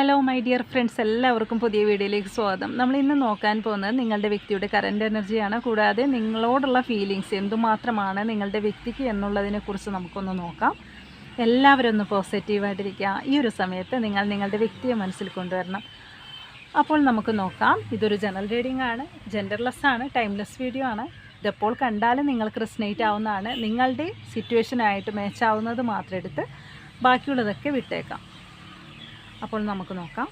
Hello my dear friends എല്ലാവർക്കും പുതിയ വീഡിയോയിലേക്ക് സ്വാഗതം. നമ്മൾ ഇന്ന് നോക്കാൻ പോകുന്നത് നിങ്ങളുടെ വ്യക്തിയുടെ കറന്റ് എനർജിയാണ് കൂടാതെ നിങ്ങളോടുള്ള ഫീലിങ്സ് എന്തുമാത്രമാണ് നിങ്ങളുടെ വ്യക്തിക്ക് എന്നുള്ളതിനെക്കുറിച്ച് നമുക്കൊന്ന് നോക്കാം. എല്ലാവരും ഒന്ന് പോസിറ്റീവായിട്ടിരിക്കുക ഈ ഒരു സമയത്ത് നിങ്ങൾ നിങ്ങളുടെ വ്യക്തിയെ മനസ്സിൽ കൊണ്ടുവരണം. അപ്പോൾ നമുക്ക് നോക്കാം. ഇതൊരു ജനറൽ റീഡിംഗ് ആണ്. ജെൻഡർലെസ് ആണ്. ടൈംലെസ് വീഡിയോ ആണ്. ഇതെപ്പോൾ കണ്ടാലും നിങ്ങൾക്ക് റെസ്നേറ്റ് ആവുന്നതാണ്. നിങ്ങളുടെ സിറ്റുവേഷനായിട്ട് മാച്ചാവുന്നത് മാത്രം എടുത്ത് ബാക്കിയുള്ളതൊക്കെ വിട്ടേക്കാം. അപ്പോൾ നമുക്ക് നോക്കാം.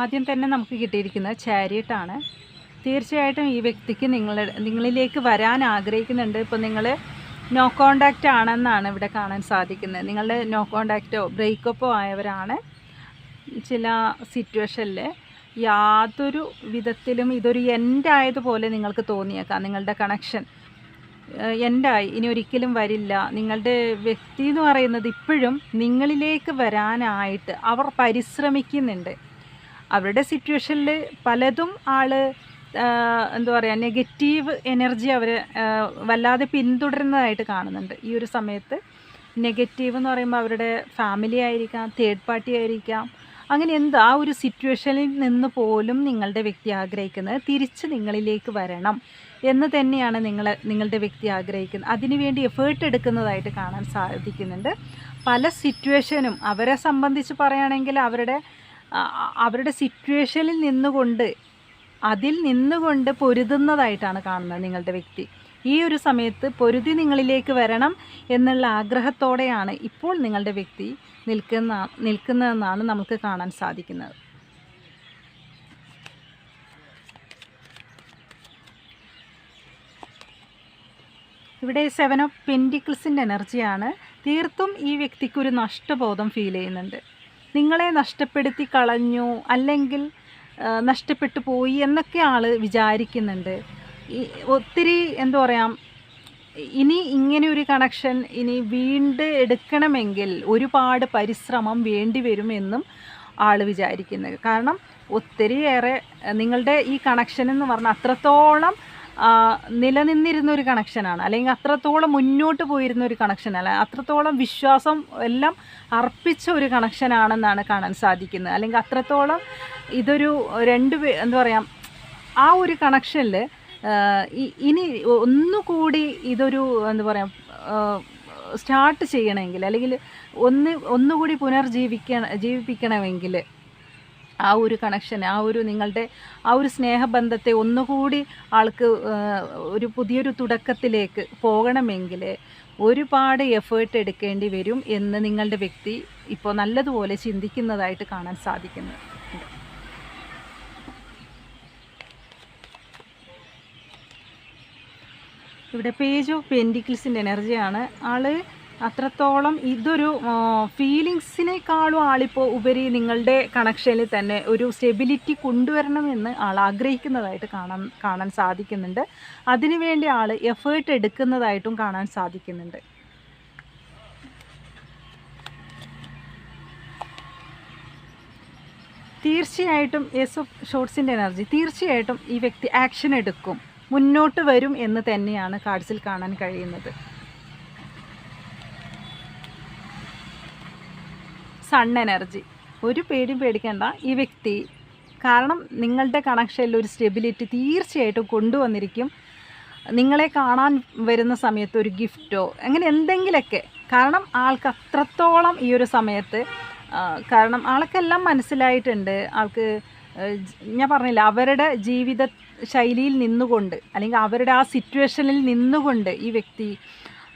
ആദ്യം തന്നെ നമുക്ക് കിട്ടിയിരിക്കുന്നത് ചാരിയട്ടാണ്. തീർച്ചയായിട്ടും ഈ വ്യക്തിക്ക് നിങ്ങളുടെ നിങ്ങളിലേക്ക് വരാൻ ആഗ്രഹിക്കുന്നുണ്ട്. ഇപ്പോൾ നിങ്ങൾ നോ കോണ്ടാക്റ്റ് ആണെന്നാണ് ഇവിടെ കാണാൻ സാധിക്കുന്നത്. നിങ്ങളുടെ നോ കോണ്ടാക്റ്റോ ബ്രേക്കപ്പോ ആയവരാണ് ചില സിറ്റുവേഷനിൽ യാതൊരു വിധത്തിലും ഇതൊരു എൻഡ് ആയതുപോലെ നിങ്ങൾക്ക് തോന്നിയേക്കാം. നിങ്ങളുടെ കണക്ഷൻ എൻഡായി ഇനി ഒരിക്കലും വരില്ല. നിങ്ങളുടെ വ്യക്തി എന്ന് പറയുന്നത് ഇപ്പോഴും നിങ്ങളിലേക്ക് വരാനായിട്ട് അവർ പരിശ്രമിക്കുന്നുണ്ട്. അവരുടെ സിറ്റുവേഷനിൽ പലതും ആൾ എന്താ പറയുക നെഗറ്റീവ് എനർജി അവർ വല്ലാതെ പിന്തുടരുന്നതായിട്ട് കാണുന്നുണ്ട്. ഈ ഒരു സമയത്ത് നെഗറ്റീവ് എന്ന് പറയുമ്പോൾ അവരുടെ ഫാമിലി ആയിരിക്കാം തേർഡ് പാർട്ടി ആയിരിക്കാം. അങ്ങനെ എന്ത് ആ ഒരു സിറ്റുവേഷനിൽ നിന്ന് പോലും നിങ്ങളുടെ വ്യക്തി ആഗ്രഹിക്കുന്നത് തിരിച്ച് നിങ്ങളിലേക്ക് വരണം എന്ന് തന്നെയാണ് നിങ്ങൾ നിങ്ങളുടെ വ്യക്തി ആഗ്രഹിക്കുന്നത്. അതിനുവേണ്ടി എഫേർട്ട് എടുക്കുന്നതായിട്ട് കാണാൻ സാധിക്കുന്നുണ്ട്. പല സിറ്റുവേഷനും അവരെ സംബന്ധിച്ച് പറയുകയാണെങ്കിൽ അവരുടെ അവരുടെ സിറ്റുവേഷനിൽ നിന്നുകൊണ്ട് അതിൽ നിന്നുകൊണ്ട് പൊരുതുന്നതായിട്ടാണ് കാണുന്നത് നിങ്ങളുടെ വ്യക്തി. ഈ ഒരു സമയത്ത് പൊരുതി നിങ്ങളിലേക്ക് വരണം എന്നുള്ള ആഗ്രഹത്തോടെയാണ് ഇപ്പോൾ നിങ്ങളുടെ വ്യക്തി നിൽക്കുന്ന നിൽക്കുന്നതെന്നാണ് നമുക്ക് കാണാൻ സാധിക്കുന്നത്. ഇവിടെ സെവൻ ഓഫ് പെന്റിക്കിൾസിന്റെ എനർജിയാണ് തീർത്തും ഈ വ്യക്തിക്കൊരു നഷ്ടബോധം ഫീൽ ചെയ്യുന്നുണ്ട്. നിങ്ങളെ നഷ്ടപ്പെടുത്തി കളഞ്ഞു അല്ലെങ്കിൽ നഷ്ടപ്പെട്ടു പോയി എന്നൊക്കെ ആൾ വിചാരിക്കുന്നുണ്ട്. ഒത്തിരി എന്താ പറയാം ഇനി ഇങ്ങനെ ഒരു കണക്ഷൻ ഇനി വീണ്ടും എടുക്കണമെങ്കിൽ ഒരുപാട് പരിശ്രമം വേണ്ടി വരുമെന്നും ആൾ വിചാരിക്കുന്നത് കാരണം ഒത്തിരിയേറെ നിങ്ങളുടെ ഈ കണക്ഷൻ എന്ന് പറഞ്ഞാൽ അത്രത്തോളം നിലനിന്നിരുന്ന ഒരു കണക്ഷനാണ് അല്ലെങ്കിൽ അത്രത്തോളം മുന്നോട്ട് പോയിരുന്ന ഒരു കണക്ഷനല്ല അത്രത്തോളം വിശ്വാസം എല്ലാം അർപ്പിച്ച ഒരു കണക്ഷനാണെന്നാണ് കാണാൻ സാധിക്കുന്നത്. അല്ലെങ്കിൽ അത്രത്തോളം ഇതൊരു രണ്ട് എന്താ പറയുക ആ ഒരു കണക്ഷനിൽ ഇനി ഒന്നുകൂടി ഇതൊരു എന്താ പറയുക സ്റ്റാർട്ട് ചെയ്യണമെങ്കിൽ അല്ലെങ്കിൽ ഒന്ന് ഒന്നുകൂടി പുനർജീവിക്കണം ജീവിപ്പിക്കണമെങ്കിൽ ആ ഒരു കണക്ഷൻ ആ ഒരു നിങ്ങളുടെ ആ ഒരു സ്നേഹബന്ധത്തെ ഒന്നുകൂടി ആൾക്ക് ഒരു പുതിയൊരു തുടക്കത്തിലേക്ക് പോകണമെങ്കിൽ ഒരുപാട് എഫേർട്ട് എടുക്കേണ്ടി വരും എന്ന് നിങ്ങളുടെ വ്യക്തി ഇപ്പോൾ നല്ലതുപോലെ ചിന്തിക്കുന്നതായിട്ട് കാണാൻ സാധിക്കുന്നു. ഇവിടെ പേജ് ഓഫ് പെന്റിക്കിൾസിന്റെ എനർജിയാണ് ആൾ അത്രത്തോളം ഇതൊരു ഫീലിങ്സിനേക്കാളും ആളിപ്പോൾ ഉപരി നിങ്ങളുടെ കണക്ഷനിൽ തന്നെ ഒരു സ്റ്റെബിലിറ്റി കൊണ്ടുവരണമെന്ന് ആൾ ആഗ്രഹിക്കുന്നതായിട്ട് കാണാൻ കാണാൻ സാധിക്കുന്നുണ്ട്. അതിനുവേണ്ടി ആൾ എഫേർട്ട് എടുക്കുന്നതായിട്ടും കാണാൻ സാധിക്കുന്നുണ്ട്. തീർച്ചയായിട്ടും യെസ് ഓഫ് ഷോർട്സിന്റെ എനർജി തീർച്ചയായിട്ടും ഈ വ്യക്തി ആക്ഷൻ എടുക്കും. മുന്നോട്ട് വരും എന്ന് തന്നെയാണ് കാർഡ്സിൽ കാണാൻ കഴിയുന്നത്. Sun energy. ഒരു പേടിയും പേടിക്കേണ്ട. ഈ വ്യക്തി കാരണം നിങ്ങളുടെ കണക്ഷനിൽ ഒരു സ്റ്റെബിലിറ്റി തീർച്ചയായിട്ടും കൊണ്ടുവന്നിരിക്കും. നിങ്ങളെ കാണാൻ വരുന്ന സമയത്ത് ഒരു ഗിഫ്റ്റോ അങ്ങനെ എന്തെങ്കിലുമൊക്കെ കാരണം ആൾക്ക് അത്രത്തോളം ഈ ഒരു സമയത്ത് കാരണം ആൾക്കെല്ലാം മനസ്സിലായിട്ടുണ്ട്. ആൾക്ക് ഞാൻ പറഞ്ഞില്ല അവരുടെ ജീവിത ശൈലിയിൽ നിന്നുകൊണ്ട് അല്ലെങ്കിൽ അവരുടെ ആ സിറ്റുവേഷനിൽ നിന്നുകൊണ്ട് ഈ വ്യക്തി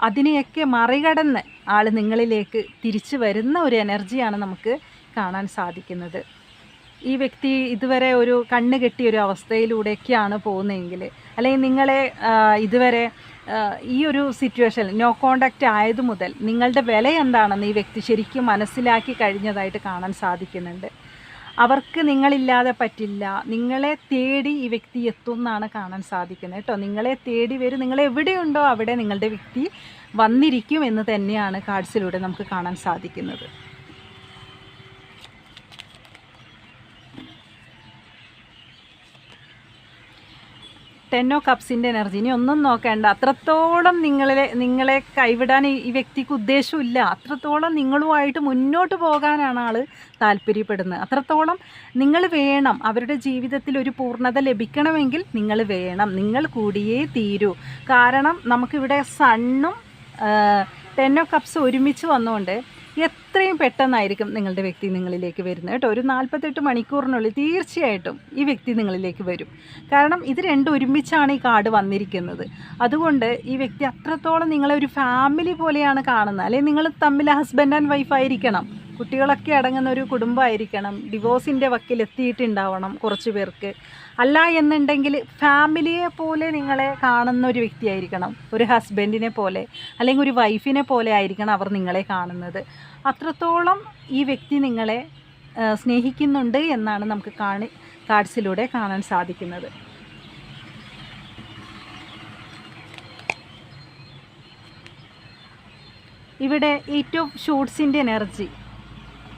അതിനെയൊക്കെ മറികടന്ന് ആൾ നിങ്ങളിലേക്ക് തിരിച്ചു വരുന്ന ഒരു എനർജിയാണ് നമുക്ക് കാണാൻ സാധിക്കുന്നത്. ഈ വ്യക്തി ഇതുവരെ ഒരു കണ്ണ് കെട്ടിയ ഒരു അവസ്ഥയിലൂടെയൊക്കെയാണ് പോകുന്നതെങ്കിൽ അല്ലെങ്കിൽ നിങ്ങളെ ഇതുവരെ ഈ ഒരു സിറ്റുവേഷൻ നോ കോണ്ടാക്റ്റ് ആയതു മുതൽ നിങ്ങളുടെ വില എന്താണെന്ന് ഈ വ്യക്തി ശരിക്കും മനസ്സിലാക്കി കഴിഞ്ഞതായിട്ട് കാണാൻ സാധിക്കുന്നുണ്ട്. അവർക്ക് നിങ്ങളില്ലാതെ പറ്റില്ല. നിങ്ങളെ തേടി ഈ വ്യക്തി എത്തും എന്നാണ് കാണാൻ സാധിക്കുന്നത് കേട്ടോ. നിങ്ങളെ തേടി വരും. നിങ്ങൾ എവിടെയുണ്ടോ അവിടെ നിങ്ങളുടെ വ്യക്തി വന്നിരിക്കും എന്ന് തന്നെയാണ് കാർഡ്സിലൂടെ നമുക്ക് കാണാൻ സാധിക്കുന്നത്. ടെൻ ഓ കപ്സിന്റെ എനർജി ഇനി ഒന്നും നോക്കേണ്ട. അത്രത്തോളം നിങ്ങളെ നിങ്ങളെ കൈവിടാൻ ഈ വ്യക്തിക്ക് ഉദ്ദേശമില്ല. അത്രത്തോളം നിങ്ങളുമായിട്ട് മുന്നോട്ട് പോകാനാണ് ആൾ താല്പര്യപ്പെടുന്നത്. അത്രത്തോളം നിങ്ങൾ വേണം. അവരുടെ ജീവിതത്തിൽ ഒരു പൂർണത ലഭിക്കണമെങ്കിൽ നിങ്ങൾ വേണം. നിങ്ങൾ കൂടിയേ തീരൂ. കാരണം നമുക്കിവിടെ സണ്ണും ടെൻ ഓ കപ്സ് ഒരുമിച്ച് വന്നുകൊണ്ട് എത്രയും പെട്ടെന്നായിരിക്കും നിങ്ങളുടെ വ്യക്തി നിങ്ങളിലേക്ക് വരുന്നത് കേട്ടോ. ഒരു നാൽപ്പത്തെട്ട് മണിക്കൂറിനുള്ളിൽ തീർച്ചയായിട്ടും ഈ വ്യക്തി നിങ്ങളിലേക്ക് വരും. കാരണം ഇത് രണ്ടും ഒരുമിച്ചാണ് ഈ കാർഡ് വന്നിരിക്കുന്നത്. അതുകൊണ്ട് ഈ വ്യക്തി അത്രത്തോളം നിങ്ങളെ ഒരു ഫാമിലി പോലെയാണ് കാണുന്നത്. അല്ലെങ്കിൽ നിങ്ങൾ തമ്മിൽ ഹസ്ബൻഡ് ആൻഡ് വൈഫ് ആയിരിക്കണം. കുട്ടികളൊക്കെ അടങ്ങുന്ന ഒരു കുടുംബമായിരിക്കണം. ഡിവോഴ്സിന്റെ വക്കിൽ എത്തിയിട്ടുണ്ടാവണം കുറച്ച് പേർക്ക്. അല്ല എന്നുണ്ടെങ്കിൽ ഫാമിലിയെ പോലെ നിങ്ങളെ കാണുന്ന ഒരു വ്യക്തിയായിരിക്കണം. ഒരു ഹസ്ബൻഡിനെ പോലെ അല്ലെങ്കിൽ ഒരു വൈഫിനെ പോലെ ആയിരിക്കണം അവർ നിങ്ങളെ കാണുന്നത്. അത്രത്തോളം ഈ വ്യക്തി നിങ്ങളെ സ്നേഹിക്കുന്നുണ്ട് എന്നാണ് നമുക്ക് കാണി കാർഡ്സിലൂടെ കാണാൻ സാധിക്കുന്നത്. ഇവിടെ ഏറ്റവും ഷൂട്ട്സിന്റെ എനർജി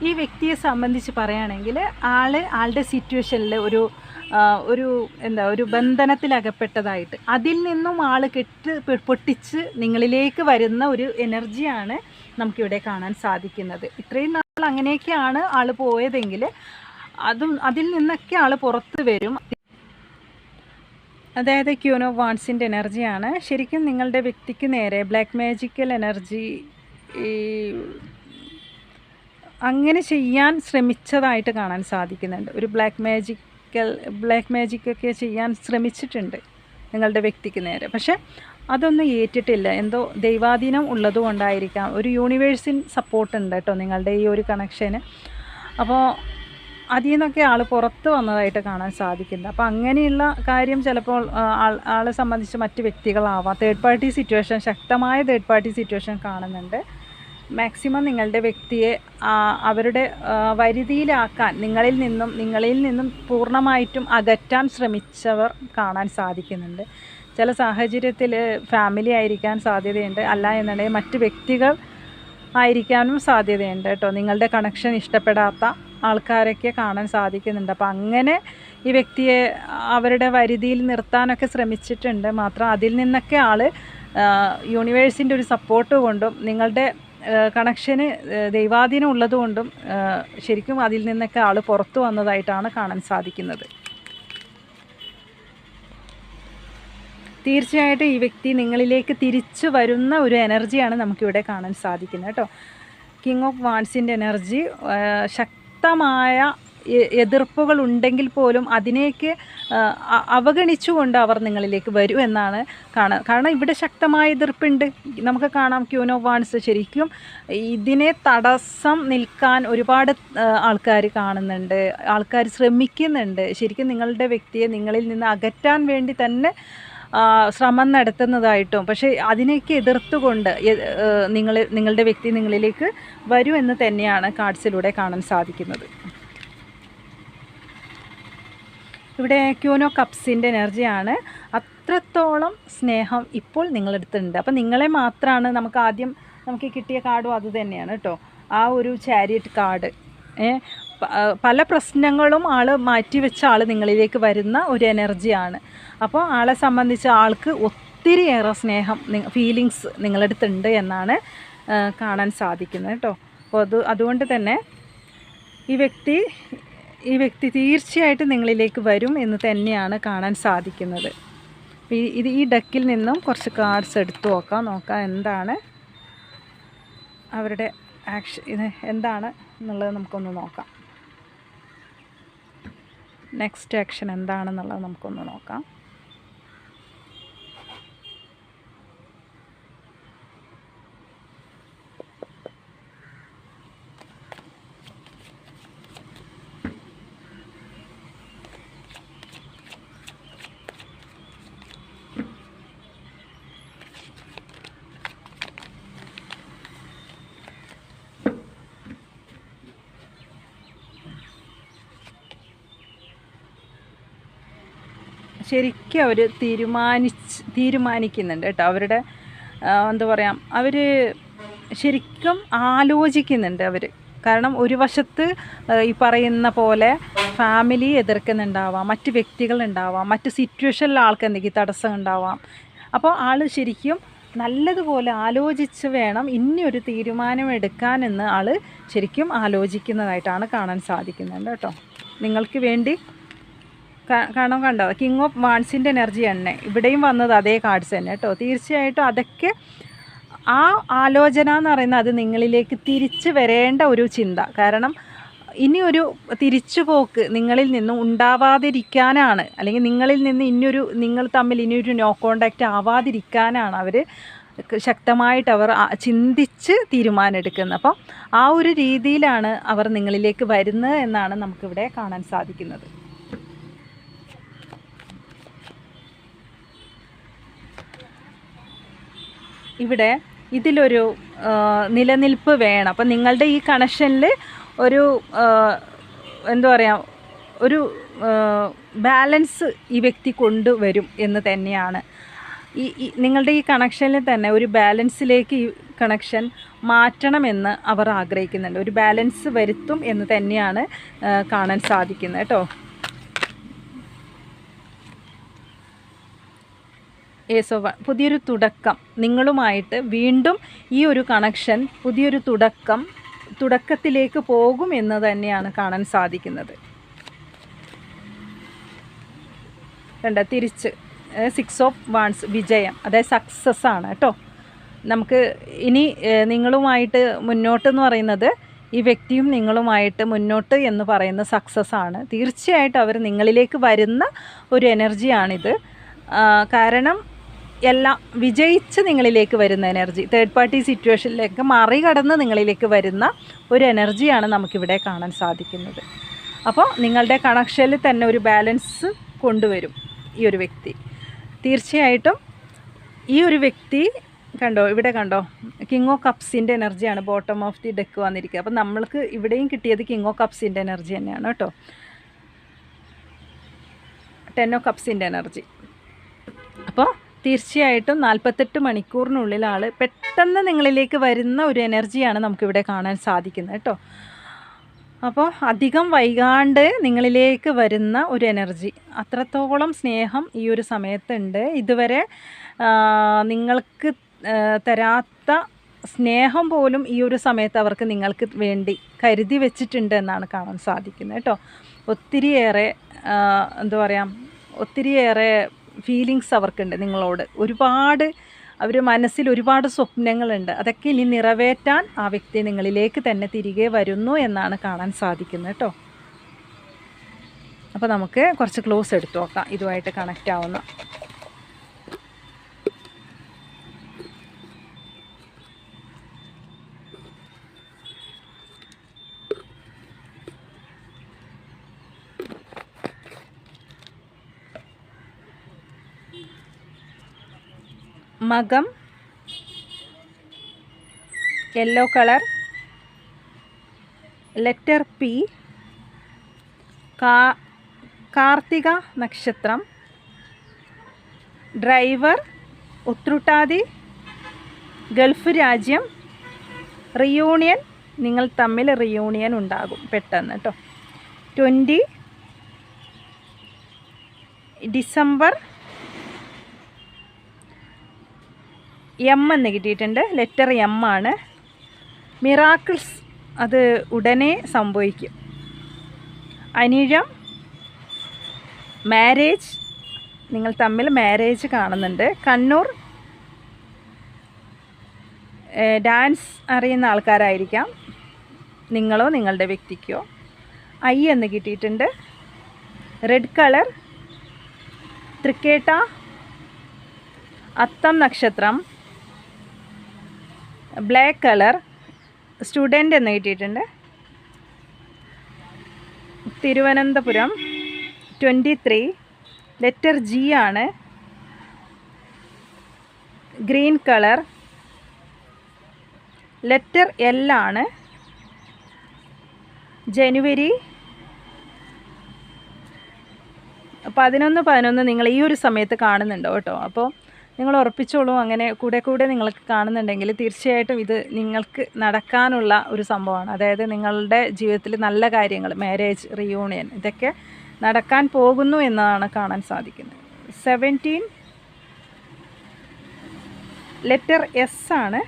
ഈ വ്യക്തിയെ സംബന്ധിച്ച് പറയുകയാണെങ്കിൽ ആൾ ആളുടെ സിറ്റുവേഷനിൽ ഒരു ഒരു എന്താ ഒരു ബന്ധനത്തിലകപ്പെട്ടതായിട്ട്. അതിൽ നിന്നും ആൾ കെട്ട് പൊട്ടിച്ച് നിങ്ങളിലേക്ക് വരുന്ന ഒരു എനർജിയാണ് നമുക്കിവിടെ കാണാൻ സാധിക്കുന്നത്. ഇത്രയും നാൾ അങ്ങനെയൊക്കെയാണ് ആൾ പോയതെങ്കിൽ അതും അതിൽ നിന്നൊക്കെ ആൾ പുറത്ത് വരും. അതായത് ക്യൂനോ വാൺസിന്റെ എനർജിയാണ്. ശരിക്കും നിങ്ങളുടെ വ്യക്തിക്ക് നേരെ ബ്ലാക്ക് മാജിക്കൽ എനർജി അങ്ങനെ ചെയ്യാൻ ശ്രമിച്ചതായിട്ട് കാണാൻ സാധിക്കുന്നുണ്ട്. ഒരു ബ്ലാക്ക് മാജിക്കൽ ബ്ലാക്ക് മാജിക്കൊക്കെ ചെയ്യാൻ ശ്രമിച്ചിട്ടുണ്ട് നിങ്ങളുടെ വ്യക്തിക്ക് നേരെ. പക്ഷേ അതൊന്നും ഏറ്റിട്ടില്ല. എന്തോ ദൈവാധീനം ഉള്ളതുകൊണ്ടായിരിക്കാം ഒരു യൂണിവേഴ്സിൻ സപ്പോർട്ട് ഉണ്ട് കേട്ടോ നിങ്ങളുടെ ഈ ഒരു കണക്ഷന് അപ്പോൾ അതിൽ നിന്നൊക്കെ ആൾ പുറത്ത് വന്നതായിട്ട് കാണാൻ സാധിക്കുന്നുണ്ട്. അപ്പോൾ അങ്ങനെയുള്ള കാര്യം ചിലപ്പോൾ ആൾ ആളെ സംബന്ധിച്ച് മറ്റ് വ്യക്തികളാവാം. തേർഡ് പാർട്ടി സിറ്റുവേഷൻ ശക്തമായ തേർഡ് പാർട്ടി സിറ്റുവേഷൻ കാണുന്നുണ്ട്. മാക്സിമം നിങ്ങളുടെ വ്യക്തിയെ അവരുടെ വരുതിയിലാക്കാൻ നിങ്ങളിൽ നിന്നും നിങ്ങളിൽ നിന്നും പൂർണമായിട്ടും അകറ്റാൻ ശ്രമിച്ചവർ കാണാൻ സാധിക്കുന്നുണ്ട്. ചില സാഹചര്യത്തിൽ ഫാമിലി ആയിരിക്കാൻ സാധ്യതയുണ്ട്. അല്ല എന്നുണ്ടെങ്കിൽ മറ്റ് വ്യക്തികൾ ആയിരിക്കാനും സാധ്യതയുണ്ട് കേട്ടോ. നിങ്ങളുടെ കണക്ഷൻ ഇഷ്ടപ്പെടാത്ത ആൾക്കാരൊക്കെ കാണാൻ സാധിക്കുന്നുണ്ട്. അപ്പോൾ അങ്ങനെ ഈ വ്യക്തിയെ അവരുടെ വരുതിയിൽ നിർത്താനൊക്കെ ശ്രമിച്ചിട്ടുണ്ട്. മാത്രം അതിൽ നിന്നൊക്കെ ആൾ യൂണിവേഴ്സിന്റെ ഒരു സപ്പോർട്ട് കൊണ്ടും നിങ്ങളുടെ കണക്ഷന് ദൈവാധീനം ഉള്ളതുകൊണ്ടും ശരിക്കും അതിൽ നിന്നൊക്കെ ആൾ പുറത്തു വന്നതായിട്ടാണ് കാണാൻ സാധിക്കുന്നത്. തീർച്ചയായിട്ടും ഈ വ്യക്തി നിങ്ങളിലേക്ക് തിരിച്ചു വരുന്ന ഒരു എനർജിയാണ് നമുക്കിവിടെ കാണാൻ സാധിക്കുന്നത് കേട്ടോ. കിങ് ഓഫ് വാൺസിന്റെ എനർജി ശക്തമായ എതിർപ്പുകൾ ഉണ്ടെങ്കിൽ പോലും അതിനെയൊക്കെ അവഗണിച്ചുകൊണ്ട് അവർ നിങ്ങളിലേക്ക് വരും എന്നാണ് കാണാൻ കാരണം ഇവിടെ ശക്തമായ എതിർപ്പുണ്ട്. നമുക്ക് കാണാം ക്യൂനോ വാൺസ് ശരിക്കും ഇതിനെ തടസ്സം നിൽക്കാൻ ഒരുപാട് ആൾക്കാർ കാണുന്നുണ്ട് ആൾക്കാർ ശ്രമിക്കുന്നുണ്ട്. ശരിക്കും നിങ്ങളുടെ വ്യക്തിയെ നിങ്ങളിൽ നിന്ന് അകറ്റാൻ വേണ്ടി തന്നെ ശ്രമം നടത്തുന്നതായിട്ടും പക്ഷേ അതിനെയൊക്കെ എതിർത്തുകൊണ്ട് നിങ്ങൾ നിങ്ങളുടെ വ്യക്തി നിങ്ങളിലേക്ക് വരും എന്ന് തന്നെയാണ് കാർഡ്സിലൂടെ കാണാൻ സാധിക്കുന്നത്. ഇവിടെ ക്യൂനോ കപ്സിന്റെ എനർജിയാണ്. അത്രത്തോളം സ്നേഹം ഇപ്പോൾ നിങ്ങളെടുത്തിട്ടുണ്ട്. അപ്പം നിങ്ങളെ മാത്രമാണ് നമുക്ക് ആദ്യം നമുക്ക് കിട്ടിയ കാർഡും അത് തന്നെയാണ് കേട്ടോ. ആ ഒരു ചാരിയറ്റ് കാർഡ്. പല പ്രശ്നങ്ങളും ആൾ മാറ്റിവെച്ച ആൾ നിങ്ങളിലേക്ക് വരുന്ന ഒരു എനർജിയാണ്. അപ്പോൾ ആളെ സംബന്ധിച്ച് ആൾക്ക് ഒത്തിരിയേറെ സ്നേഹം ഫീലിങ്സ് നിങ്ങളെടുത്തുണ്ട് എന്നാണ് കാണാൻ സാധിക്കുന്നത് കേട്ടോ. അപ്പോൾ അത് അതുകൊണ്ട് തന്നെ ഈ വ്യക്തി ഈ വ്യക്തി തീർച്ചയായിട്ടും നിങ്ങളിലേക്ക് വരും എന്ന് തന്നെയാണ് കാണാൻ സാധിക്കുന്നത്. ഇത് ഈ ഡക്കിൽ നിന്നും കുറച്ച് കാർഡ്സ് എടുത്തു നോക്കാം. നോക്കാം എന്താണ് അവരുടെ ആക്ഷൻ ഇത് എന്താണ് എന്നുള്ളത് നമുക്കൊന്ന് നോക്കാം. നെക്സ്റ്റ് ആക്ഷൻ എന്താണെന്നുള്ളത് നമുക്കൊന്ന് നോക്കാം. ശരിക്കും അവർ തീരുമാനിച്ച് തീരുമാനിക്കുന്നുണ്ട് കേട്ടോ. അവരുടെ എന്താ പറയുക അവർ ശരിക്കും ആലോചിക്കുന്നുണ്ട് അവർ കാരണം ഒരു വശത്ത് ഈ പറയുന്ന പോലെ ഫാമിലി എതിർക്കുന്നുണ്ടാവാം മറ്റ് വ്യക്തികളുണ്ടാവാം മറ്റ് സിറ്റുവേഷനിൽ ആൾക്ക് എന്തെങ്കിലും തടസ്സം ഉണ്ടാവാം. അപ്പോൾ ആൾ ശരിക്കും നല്ലതുപോലെ ആലോചിച്ച് വേണം ഇനിയൊരു തീരുമാനം എടുക്കാനെന്ന് ആൾ ശരിക്കും ആലോചിക്കുന്നതായിട്ടാണ് കാണാൻ സാധിക്കുന്നത് കേട്ടോ. നിങ്ങൾക്ക് വേണ്ടി കാണാൻ കണ്ടോ കിങ് ഓഫ് വാൺസിന്റെ എനർജി തന്നെ. ഇവിടെയും വന്നത് അതേ കാർഡ്സ് തന്നെ കേട്ടോ തീർച്ചയായിട്ടും അതൊക്കെ ആ ആലോചന എന്ന് പറയുന്നത് അത് നിങ്ങളിലേക്ക് തിരിച്ച് വരേണ്ട ഒരു ചിന്ത. കാരണം ഇനി ഒരു തിരിച്ചുപോക്ക് നിങ്ങളിൽ നിന്നും ഉണ്ടാവാതിരിക്കാനാണ്. അല്ലെങ്കിൽ നിങ്ങളിൽ നിന്ന് ഇനിയൊരു നിങ്ങൾ തമ്മിൽ ഇനിയൊരു നോ കോണ്ടാക്റ്റ് ആവാതിരിക്കാനാണ് അവർ ശക്തമായിട്ട് അവർ ചിന്തിച്ച് തീരുമാനമെടുക്കുന്നത്. അപ്പം ആ ഒരു രീതിയിലാണ് അവർ നിങ്ങളിലേക്ക് വരുന്നത് എന്നാണ് നമുക്കിവിടെ കാണാൻ സാധിക്കുന്നത്. ഇവിടെ ഇതിലൊരു നിലനിൽപ്പ് വേണം. അപ്പം നിങ്ങളുടെ ഈ കണക്ഷനിൽ ഒരു എന്തോ പറയുക ഒരു ബാലൻസ് ഈ വ്യക്തി കൊണ്ടുവരും എന്ന് തന്നെയാണ്. ഈ- നിങ്ങളുടെ ഈ കണക്ഷനിൽ തന്നെ ഒരു ബാലൻസിലേക്ക് ഈ കണക്ഷൻ മാറ്റണമെന്ന് അവർ ആഗ്രഹിക്കുന്നുണ്ട്. ഒരു ബാലൻസ് വരുത്തും എന്ന് തന്നെയാണ് കാണാൻ സാധിക്കുന്നത് കേട്ടോ. ഏസോവ പുതിയൊരു തുടക്കം. നിങ്ങളുമായിട്ട് വീണ്ടും ഈ ഒരു കണക്ഷൻ പുതിയൊരു തുടക്കം തുടക്കത്തിലേക്ക് പോകും എന്ന് തന്നെയാണ് കാണാൻ സാധിക്കുന്നത്. കണ്ട? തിരിച്ച് സിക്സ് ഓഫ് വാൺസ് വിജയം. അതായത് സക്സസ് ആണ് കേട്ടോ. നമുക്ക് ഇനി നിങ്ങളുമായിട്ട് മുന്നോട്ട് എന്ന് പറയുന്നത് ഈ വ്യക്തിയും നിങ്ങളുമായിട്ട് മുന്നോട്ട് എന്ന് പറയുന്ന സക്സസ് ആണ്. തീർച്ചയായിട്ടും അവർ നിങ്ങളിലേക്ക് വരുന്ന ഒരു എനർജിയാണിത് കാരണം എല്ലാം വിജയിച്ച് നിങ്ങളിലേക്ക് വരുന്ന എനർജി തേർഡ് പാർട്ടി സിറ്റുവേഷനിലേക്ക് മറികടന്ന് നിങ്ങളിലേക്ക് വരുന്ന ഒരു എനർജിയാണ് നമുക്കിവിടെ കാണാൻ സാധിക്കുന്നത്. അപ്പോൾ നിങ്ങളുടെ കണക്ഷനിൽ തന്നെ ഒരു ബാലൻസ് കൊണ്ടുവരും ഈ ഒരു വ്യക്തി. തീർച്ചയായിട്ടും ഈ ഒരു വ്യക്തി കണ്ടോ ഇവിടെ കണ്ടോ കിങ് ഓഫ് കപ്സിന്റെ എനർജിയാണ് ബോട്ടം ഓഫ് ദി ഡെക്ക് വന്നിരിക്കുക. അപ്പം നമ്മൾക്ക് ഇവിടെയും കിട്ടിയത് കിങ് ഓഫ് കപ്സിന്റെ എനർജി തന്നെയാണ് കേട്ടോ. ടെൻ ഓഫ് കപ്സിന്റെ എനർജി. അപ്പോൾ തീർച്ചയായിട്ടും നാൽപ്പത്തെട്ട് മണിക്കൂറിനുള്ളിൽ ആൾ പെട്ടെന്ന് നിങ്ങളിലേക്ക് വരുന്ന ഒരു എനർജിയാണ് നമുക്കിവിടെ കാണാൻ സാധിക്കുന്നത് കേട്ടോ. അപ്പോൾ അധികം വൈകാണ്ട് നിങ്ങളിലേക്ക് വരുന്ന ഒരു എനർജി. അത്രത്തോളം സ്നേഹം ഈ ഒരു സമയത്തുണ്ട്. ഇതുവരെ നിങ്ങൾക്ക് തരാത്ത സ്നേഹം പോലും ഈ ഒരു സമയത്ത് അവർക്ക് നിങ്ങൾക്ക് വേണ്ടി കരുതി വെച്ചിട്ടുണ്ട് എന്നാണ് കാണാൻ സാധിക്കുന്നത് കേട്ടോ. ഒത്തിരിയേറെ എന്താ പറയുക ഒത്തിരിയേറെ ഫീലിങ്സ് അവർക്കുണ്ട് നിങ്ങളോട്. ഒരുപാട് അവർ മനസ്സിൽ ഒരുപാട് സ്വപ്നങ്ങളുണ്ട്. അതൊക്കെ ഇനി നിറവേറ്റാൻ ആ വ്യക്തി നിങ്ങളിലേക്ക് തന്നെ തിരികെ വരുന്നു എന്നാണ് കാണാൻ സാധിക്കുന്നത് കേട്ടോ. അപ്പോൾ നമുക്ക് കുറച്ച് ക്ലോസ് എടുത്തു നോക്കാം. ഇതുമായിട്ട് കണക്റ്റ് ആവുന്ന മകം. Yellow colour letter P Karthika നക്ഷത്രം. ഡ്രൈവർ ഉത്രുട്ടാതി. ഗൾഫ് രാജ്യം. റിയൂണിയൻ നിങ്ങൾ തമ്മിൽ റിയൂണിയൻ ഉണ്ടാകും പെട്ടെന്ന് കേട്ടോ ട്വന്റി ഡിസംബർ എം എന്ന് കിട്ടിയിട്ടുണ്ട്. ലെറ്റർ എം ആണ്. മിറാക്കിൾസ് അത് ഉടനെ സംഭവിക്കും. അനിഴം മാരേജ് നിങ്ങൾ തമ്മിൽ മാരേജ് കാണുന്നുണ്ട്. കണ്ണൂർ ഡാൻസ് അറിയുന്ന ആൾക്കാരായിരിക്കാം. നിങ്ങളോ നിങ്ങളുടെ വ്യക്തിക്കോ. ഐ എന്ന് കിട്ടിയിട്ടുണ്ട്. റെഡ് കളർ തൃക്കേട്ട അത്തം നക്ഷത്രം. ബ്ലാക്ക് കളർ സ്റ്റുഡന്റ് എന്ന് കിട്ടിയിട്ടുണ്ട്. Thiruvananthapuram twenty three. Letter G ആണ്. Green colour. ലെറ്റർ എൽ ആണ്. ജനുവരി പതിനൊന്ന് പതിനൊന്ന് നിങ്ങൾ ഈ ഒരു സമയത്ത് കാണുന്നുണ്ടോ കേട്ടോ? അപ്പോൾ നിങ്ങൾ ഉറപ്പിച്ചോളൂ. അങ്ങനെ കൂടെ കൂടെ നിങ്ങൾക്ക് കാണുന്നുണ്ടെങ്കിൽ തീർച്ചയായിട്ടും ഇത് നിങ്ങൾക്ക് നടക്കാനുള്ള ഒരു സംഭവമാണ്. അതായത് നിങ്ങളുടെ ജീവിതത്തിൽ നല്ല കാര്യങ്ങൾ മാരേജ് റിയൂണിയൻ ഇതൊക്കെ നടക്കാൻ പോകുന്നു എന്നതാണ് കാണാൻ സാധിക്കുന്നത്. സെവന്റീൻ ലെറ്റർ എസ് ആണ്.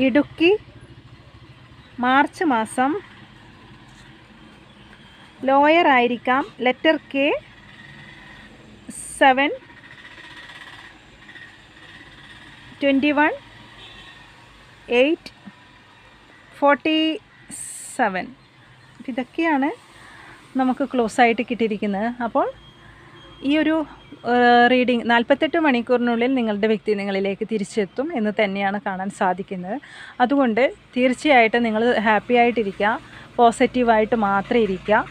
ഇടുക്കി മാർച്ച് മാസം. ലോയർ ആയിരിക്കാം. Letter K seven twenty one eight forty seven ഇതൊക്കെയാണ് നമുക്ക് ക്ലോസ് ആയിട്ട് കിട്ടിയിരിക്കുന്നത്. അപ്പോൾ ഈ ഒരു റീഡിംഗ് നാൽപ്പത്തെട്ട് മണിക്കൂറിനുള്ളിൽ നിങ്ങളുടെ വ്യക്തി നിങ്ങളിലേക്ക് തിരിച്ചെത്തും എന്ന് തന്നെയാണ് കാണാൻ സാധിക്കുന്നത്. അതുകൊണ്ട് തീർച്ചയായിട്ടും നിങ്ങൾ ഹാപ്പി ആയിട്ടിരിക്കുക. പോസിറ്റീവായിട്ട് മാത്രം ഇരിക്കുക.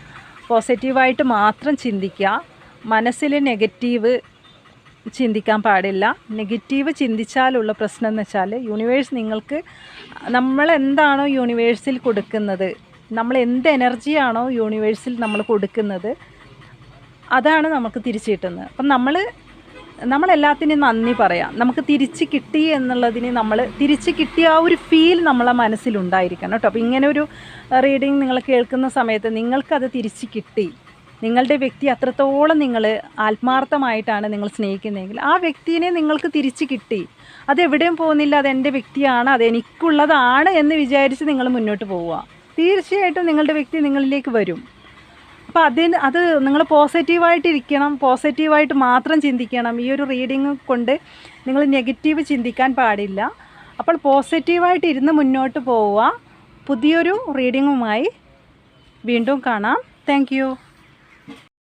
പോസിറ്റീവായിട്ട് മാത്രം ചിന്തിക്കുക. മനസ്സിൽ നെഗറ്റീവ് ചിന്തിക്കാൻ പാടില്ല. നെഗറ്റീവ് ചിന്തിച്ചാലുള്ള പ്രശ്നം എന്ന് വെച്ചാൽ യൂണിവേഴ്സ് നിങ്ങൾക്ക് നമ്മൾ എന്താണോ യൂണിവേഴ്സിൽ കൊടുക്കുന്നത് നമ്മൾ എന്ത് എനർജിയാണോ യൂണിവേഴ്സിൽ നമ്മൾ കൊടുക്കുന്നത് അതാണ് നമുക്ക് തിരിച്ചു കിട്ടുന്നത്. അപ്പം നമ്മൾ നമ്മളെല്ലാത്തിനും നന്ദി പറയാം. നമുക്ക് തിരിച്ച് കിട്ടി എന്നുള്ളതിന് നമ്മൾ തിരിച്ച് കിട്ടിയ ആ ഒരു ഫീൽ നമ്മളെ മനസ്സിലുണ്ടായിരിക്കണം കേട്ടോ. അപ്പോൾ ഇങ്ങനെ ഒരു റീഡിങ് നിങ്ങൾ കേൾക്കുന്ന സമയത്ത് നിങ്ങൾക്കത് തിരിച്ച് കിട്ടി. നിങ്ങളുടെ വ്യക്തി അത്രത്തോളം നിങ്ങൾ ആത്മാർത്ഥമായിട്ടാണ് നിങ്ങൾ സ്നേഹിക്കുന്നതെങ്കിൽ ആ വ്യക്തിനെ നിങ്ങൾക്ക് തിരിച്ച് കിട്ടി. അതെവിടെയും പോകുന്നില്ല അതെന്റെ വ്യക്തിയാണ് അതെനിക്കുള്ളതാണ് എന്ന് വിചാരിച്ച് നിങ്ങൾ മുന്നോട്ട് പോവുക. തീർച്ചയായിട്ടും നിങ്ങളുടെ വ്യക്തി നിങ്ങളിലേക്ക് വരും. അപ്പോൾ അതിന് അത് നിങ്ങൾ പോസിറ്റീവായിട്ടിരിക്കണം പോസിറ്റീവായിട്ട് മാത്രം ചിന്തിക്കണം. ഈ ഒരു റീഡിങ് കൊണ്ട് നിങ്ങൾ നെഗറ്റീവ് ചിന്തിക്കാൻ പാടില്ല. അപ്പോൾ പോസിറ്റീവായിട്ട് ഇരുന്ന് മുന്നോട്ട് പോവുക. പുതിയൊരു റീഡിങ്ങുമായി വീണ്ടും കാണാം. താങ്ക്